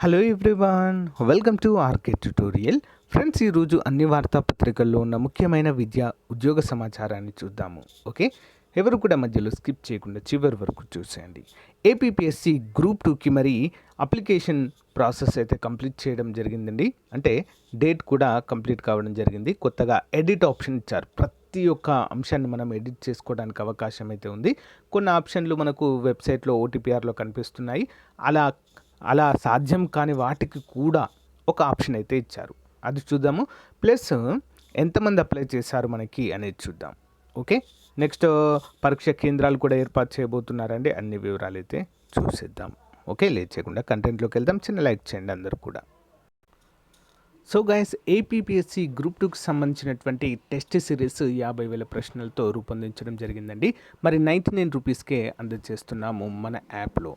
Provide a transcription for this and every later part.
Hello everyone welcome to RK tutorial friends ఈరోజు అన్ని వార్తాపత్రికల్లో ఉన్న ముఖ్యమైన విద్య ఉద్యోగ సమాచారాన్ని చూద్దాము ఓకే? ఎవరు కూడా మధ్యలో స్కిప్ చేయకుండా చివరి వరకు చూసేయండి. ఏపీపీఎస్సి గ్రూప్ టూకి మరి అప్లికేషన్ ప్రాసెస్ అయితే కంప్లీట్ చేయడం జరిగిందండి. అంటే డేట్ కూడా కంప్లీట్ కావడం జరిగింది. కొత్తగా ఎడిట్ ఆప్షన్ ఇచ్చారు. ప్రతి ఒక్క అంశాన్ని మనం ఎడిట్ చేసుకోవడానికి అవకాశం అయితే ఉంది. కొన్ని ఆప్షన్లు మనకు వెబ్సైట్లో ఓటీపీఆర్లో కనిపిస్తున్నాయి. అలా అలా సాధ్యం కాని వాటికి కూడా ఒక ఆప్షన్ అయితే ఇచ్చారు. అది చూద్దాము. ప్లస్ ఎంతమంది అప్లై చేశారు మనకి అనేది చూద్దాం. ఓకే? నెక్స్ట్ పరీక్ష కేంద్రాలు కూడా ఏర్పాటు చేయబోతున్నారండి. అన్ని వివరాలు అయితే చూసేద్దాం. ఓకే? లేట్ చేయకుండా కంటెంట్లోకి వెళ్దాం. చిన్న లైక్ చేయండి అందరు కూడా. సో గైస్ ఏపీపీఎస్సి గ్రూప్ టూకి సంబంధించినటువంటి టెస్ట్ సిరీస్ యాభై వేల ప్రశ్నలతో రూపొందించడం జరిగిందండి. మరి నైంటీ నైన్ రూపీస్కే అందజేస్తున్నాము మన యాప్లో.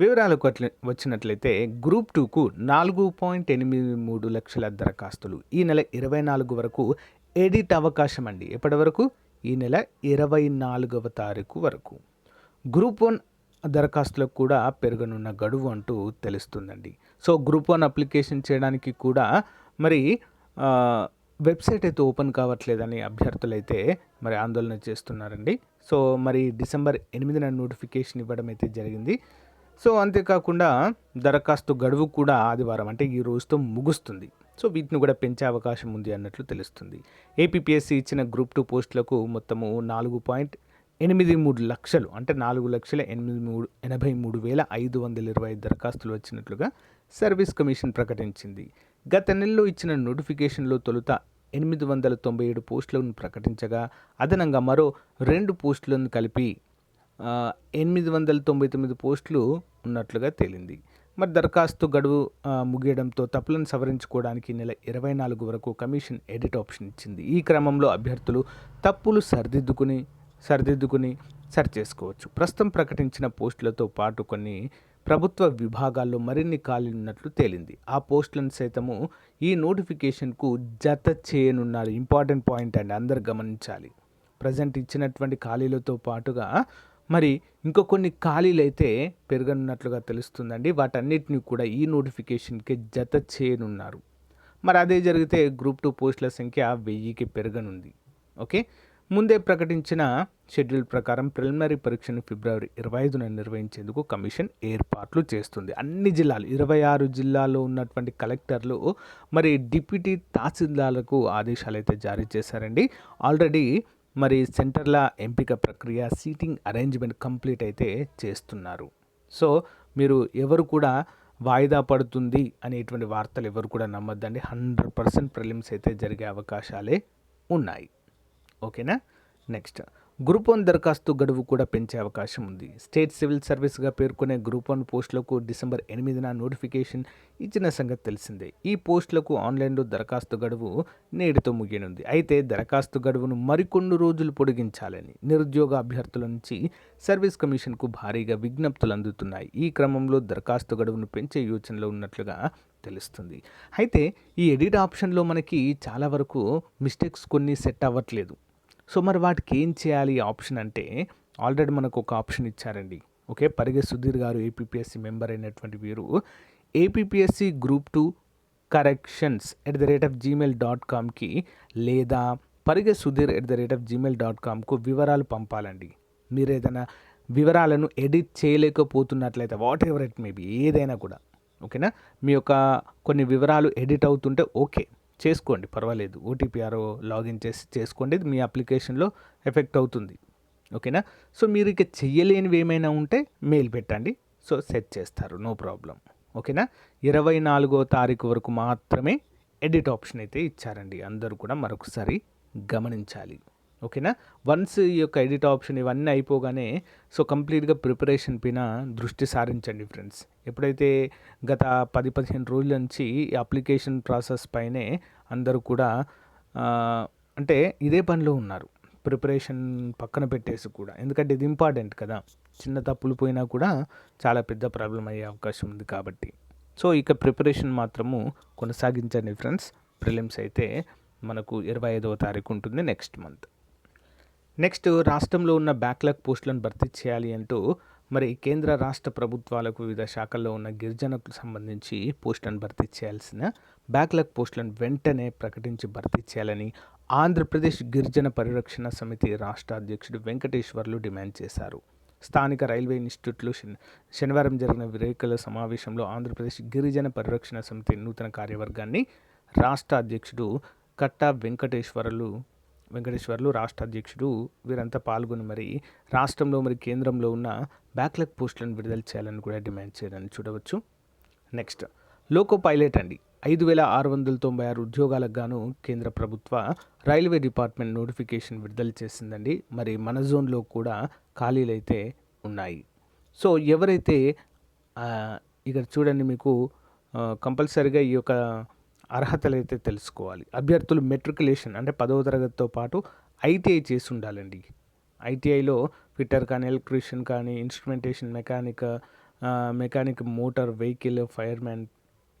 వివరాలకు అట్ల వచ్చినట్లయితే గ్రూప్ టూకు నాలుగు పాయింట్ ఎనిమిది మూడు లక్షల దరఖాస్తులు ఈ నెల ఇరవై నాలుగు వరకు ఎడిట్ అవకాశం అండి ఎప్పటి వరకు? ఈ నెల ఇరవై నాలుగవ తారీఖు వరకు. గ్రూప్ వన్ దరఖాస్తులకు కూడా పెరగనున్న గడువు అంటూ తెలుస్తుందండి. సో గ్రూప్ వన్ అప్లికేషన్ చేయడానికి కూడా మరి వెబ్సైట్ అయితే ఓపెన్ కావట్లేదని అభ్యర్థులైతే మరి ఆందోళన చేస్తున్నారండి. సో మరి డిసెంబర్ ఎనిమిదిన నోటిఫికేషన్ ఇవ్వడం అయితే జరిగింది. సో అంతేకాకుండా దరఖాస్తు గడువు కూడా ఆదివారం అంటే ఈ రోజుతో ముగుస్తుంది. సో వీటిని కూడా పెంచే అవకాశం ఉంది అన్నట్లు తెలుస్తుంది. ఏపీపీఎస్సీ ఇచ్చిన గ్రూప్ టూ పోస్టులకు మొత్తము నాలుగు పాయింట్ ఎనిమిది మూడు లక్షలు అంటే నాలుగు లక్షల ఎనిమిది మూడు ఎనభై మూడు వేల ఐదు వందల ఇరవై ఐదు దరఖాస్తులు వచ్చినట్లుగా సర్వీస్ కమిషన్ ప్రకటించింది. గత నెలలో ఇచ్చిన నోటిఫికేషన్లో తొలుత ఎనిమిది వందల తొంభై ఏడు పోస్టులను ప్రకటించగా అదనంగా మరో రెండు పోస్టులను కలిపి ఎనిమిది వందల తొంభై తొమ్మిది పోస్టులు ఉన్నట్లుగా తేలింది. మరి దరఖాస్తు గడువు ముగియడంతో తప్పులను సవరించుకోవడానికి నెల ఇరవై నాలుగు వరకు కమిషన్ ఎడిట్ ఆప్షన్ ఇచ్చింది. ఈ క్రమంలో అభ్యర్థులు తప్పులు సరిదిద్దుకుని సరిదిద్దుకుని సరి చేసుకోవచ్చు. ప్రస్తుతం ప్రకటించిన పోస్టులతో పాటు కొన్ని ప్రభుత్వ విభాగాల్లో మరిన్ని ఖాళీ ఉన్నట్లు తేలింది. ఆ పోస్టులను సైతము ఈ నోటిఫికేషన్కు జత చేయనున్నారు. ఇంపార్టెంట్ పాయింట్ అండి అందరు గమనించాలి. ప్రజెంట్ ఇచ్చినటువంటి ఖాళీలతో పాటుగా మరి ఇంకో కొన్ని ఖాళీలు అయితే పెరగనున్నట్లుగా తెలుస్తుందండి. వాటన్నిటిని కూడా ఈ నోటిఫికేషన్కి జత చేయనున్నారు. మరి అదే జరిగితే గ్రూప్ టూ పోస్టుల సంఖ్య వెయ్యికి పెరగనుంది. ఓకే? ముందే ప్రకటించిన షెడ్యూల్ ప్రకారం ప్రిలిమినరీ పరీక్షను ఫిబ్రవరి ఇరవై ఐదున నిర్వహించేందుకు కమిషన్ ఏర్పాట్లు చేస్తుంది. అన్ని జిల్లాలు ఇరవై ఆరు జిల్లాల్లో ఉన్నటువంటి కలెక్టర్లు మరి డిప్యూటీ తహసీల్దార్లకు ఆదేశాలు అయితే జారీ చేశారండి. ఆల్రెడీ మరి సెంటర్ల ఎంపిక ప్రక్రియ సీటింగ్ అరేంజ్మెంట్ కంప్లీట్ అయితే చేస్తున్నారు. సో మీరు ఎవరు కూడా వాయిదా పడుతుంది అనేటువంటి వార్తలు ఎవరు కూడా నమ్మద్దండి. హండ్రెడ్ పర్సెంట్ ప్రిలిమ్స్ అయితే జరిగే అవకాశాలే ఉన్నాయి. ఓకేనా? నెక్స్ట్ గ్రూప్ వన్ దరఖాస్తు గడువు కూడా పెంచే అవకాశం ఉంది. స్టేట్ సివిల్ సర్వీస్గా పేర్కొనే గ్రూప్ వన్ పోస్టులకు డిసెంబర్ ఎనిమిదిన నోటిఫికేషన్ ఇచ్చిన సంగతి తెలిసిందే. ఈ పోస్టులకు ఆన్లైన్లో దరఖాస్తు గడువు నేటితో ముగియనుంది. అయితే దరఖాస్తు గడువును మరికొన్ని రోజులు పొడిగించాలని నిరుద్యోగ అభ్యర్థుల నుంచి సర్వీస్ కమిషన్కు భారీగా విజ్ఞప్తులు అందుతున్నాయి. ఈ క్రమంలో దరఖాస్తు గడువును పెంచే యోచనలో ఉన్నట్లుగా తెలుస్తుంది. అయితే ఈ ఎడిట్ ఆప్షన్లో మనకి చాలా వరకు మిస్టేక్స్ కొన్ని సెట్ అవ్వట్లేదు. సో మరి వాటికి ఏం చేయాలి ఆప్షన్ అంటే ఆల్రెడీ మనకు ఒక ఆప్షన్ ఇచ్చారండి. ఓకే? పరిగె సుధీర్ గారు ఏపీపీఎస్సీ మెంబర్ అయినటువంటి వీరు APPSC group two corrections at the rate of Gmail dot కామ్కి లేదా Parige Sudheer at the rate of Gmail dot కామ్కు వివరాలు పంపాలండి. మీరు ఏదైనా వివరాలను ఎడిట్ చేయలేకపోతున్నట్లయితే వాట్ ఎవర్ ఇట్ మేబీ ఏదైనా కూడా. ఓకేనా? మీ యొక్క కొన్ని వివరాలు ఎడిట్ అవుతుంటే ఓకే చేసుకోండి పర్వాలేదు. ఓటీపీఆర్ లాగిన్ చేసి చేసుకోండి మీ అప్లికేషన్లో ఎఫెక్ట్ అవుతుంది. ఓకేనా? సో మీరు ఇక చెయ్యలేనివి ఏమైనా ఉంటే మెయిల్ పెట్టండి. సో సెట్ చేస్తారు నో ప్రాబ్లం. ఓకేనా? ఇరవై నాలుగో తారీఖు వరకు మాత్రమే ఎడిట్ ఆప్షన్ అయితే ఇచ్చారండి. అందరూ కూడా మరొకసారి గమనించాలి. ఓకేనా? వన్స్ ఈ యొక్క ఎడిట్ ఆప్షన్ ఇవన్నీ అయిపోగానే సో కంప్లీట్గా ప్రిపరేషన్ పైన దృష్టి సారించండి ఫ్రెండ్స్. ఎప్పుడైతే గత పది పదిహేను రోజుల నుంచి ఈ అప్లికేషన్ ప్రాసెస్ పైనే అందరూ కూడా అంటే ఇదే పనిలో ఉన్నారు. ప్రిపరేషన్ పక్కన పెట్టేసి కూడా. ఎందుకంటే ఇది ఇంపార్టెంట్ కదా. చిన్న తప్పులు పోయినా కూడా చాలా పెద్ద ప్రాబ్లం అయ్యే అవకాశం ఉంది కాబట్టి. సో ఇక ప్రిపరేషన్ మాత్రము కొనసాగించండి ఫ్రెండ్స్. ప్రిలిమ్స్ అయితే మనకు ఇరవై ఐదవ తారీఖు ఉంటుంది నెక్స్ట్ మంత్. నెక్స్ట్ రాష్ట్రంలో ఉన్న బ్యాక్లాగ్ పోస్టులను భర్తీ చేయాలి అంటూ మరి కేంద్ర రాష్ట్ర ప్రభుత్వాలకు వివిధ శాఖల్లో ఉన్న గిరిజనకు సంబంధించి పోస్టులను భర్తీ చేయాల్సిన బ్యాక్లాగ్ పోస్టులను వెంటనే ప్రకటించి భర్తీ చేయాలని ఆంధ్రప్రదేశ్ గిరిజన పరిరక్షణ సమితి రాష్ట్ర అధ్యక్షుడు వెంకటేశ్వర్లు డిమాండ్ చేశారు. స్థానిక రైల్వే ఇన్స్టిట్యూట్లో శని శనివారం జరిగిన విలేకరుల సమావేశంలో ఆంధ్రప్రదేశ్ గిరిజన పరిరక్షణ సమితి నూతన కార్యవర్గాన్ని రాష్ట్ర అధ్యక్షుడు కట్టా వెంకటేశ్వర్లు వెంకటేశ్వర్లు రాష్ట్ర అధ్యక్షుడు వీరంతా పాల్గొని మరి రాష్ట్రంలో మరి కేంద్రంలో ఉన్న బ్యాక్లెగ్ పోస్టులను విడుదల చేయాలని కూడా డిమాండ్ చేయాలని చూడవచ్చు. నెక్స్ట్ లోకో పైలట్ అండి. ఐదు వేల ఆరు వందల తొంభై ఆరు ఉద్యోగాలకు గాను కేంద్ర ప్రభుత్వ రైల్వే డిపార్ట్మెంట్ నోటిఫికేషన్ విడుదల చేసిందండి. మరి మన జోన్లో కూడా ఖాళీలు అయితే ఉన్నాయి. సో ఎవరైతే ఇక్కడ చూడండి మీకు కంపల్సరిగా ఈ యొక్క అర్హతలు అయితే తెలుసుకోవాలి. అభ్యర్థులు మెట్రికులేషన్ అంటే పదవ తరగతితో పాటు ఐటీఐ చేసి ఉండాలండి. ఐటీఐలో ఫిట్టర్ కానీ ఎలక్ట్రీషియన్ కానీ instrumentation mechanic mechanic motor vehicle fireman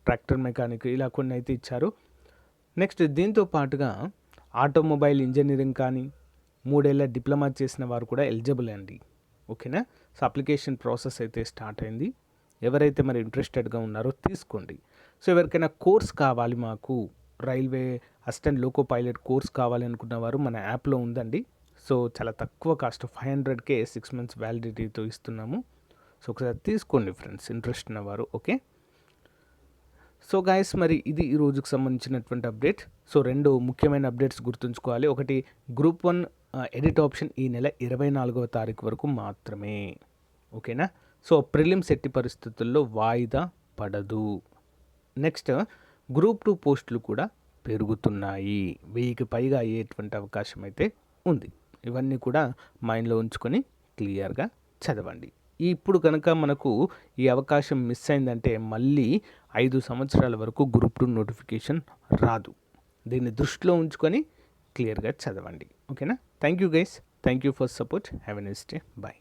tractor mechanic ఇలా కొన్ని అయితే ఇచ్చారు. నెక్స్ట్ దీంతో పాటుగా ఆటోమొబైల్ ఇంజనీరింగ్ కానీ మూడేళ్ళ డిప్లొమా చేసిన వారు కూడా ఎలిజిబుల్ అండి. ఓకేనా? సో అప్లికేషన్ ప్రాసెస్ అయితే స్టార్ట్ అయింది. ఎవరైతే మరి ఇంట్రెస్టెడ్గా ఉన్నారో తీసుకోండి. సో ఎవరికైనా కోర్స్ కావాలి మాకు railway assistant loco pilot course కావాలి అనుకున్న వారు మన యాప్లో ఉందండి. సో చాలా తక్కువ కాస్ట్ ఫైవ్ హండ్రెడ్కే సిక్స్ మంత్స్ వ్యాలిడిటీతో ఇస్తున్నాము. సో ఒకసారి తీసుకోండి ఫ్రెండ్స్ ఇంట్రెస్ట్ ఉన్నవారు ఓకే? సో గాయస్ మరి ఇది ఈ రోజుకు సంబంధించినటువంటి అప్డేట్. సో రెండు ముఖ్యమైన అప్డేట్స్ గుర్తుంచుకోవాలి. ఒకటి గ్రూప్ వన్ ఎడిట్ ఆప్షన్ ఈ నెల ఇరవై నాలుగవ తారీఖు వరకు మాత్రమే ఓకేనా? సో ప్రిలిమ్స్ ఎట్టి పరిస్థితుల్లో వాయిదా పడదు. నెక్స్ట్ గ్రూప్ టూ పోస్టులు కూడా పెరుగుతున్నాయి. వెయ్యికి పైగా అయ్యేటువంటి అవకాశం అయితే ఉంది. ఇవన్నీ కూడా మైండ్లో ఉంచుకొని క్లియర్గా చదవండి. ఇప్పుడు కనుక మనకు ఈ అవకాశం మిస్ అయిందంటే మళ్ళీ ఐదు సంవత్సరాల వరకు గ్రూప్ టూ నోటిఫికేషన్ రాదు. దీన్ని దృష్టిలో ఉంచుకొని క్లియర్గా చదవండి. ఓకేనా? Thank you guys. Thank you for support. Have a next day. Bye.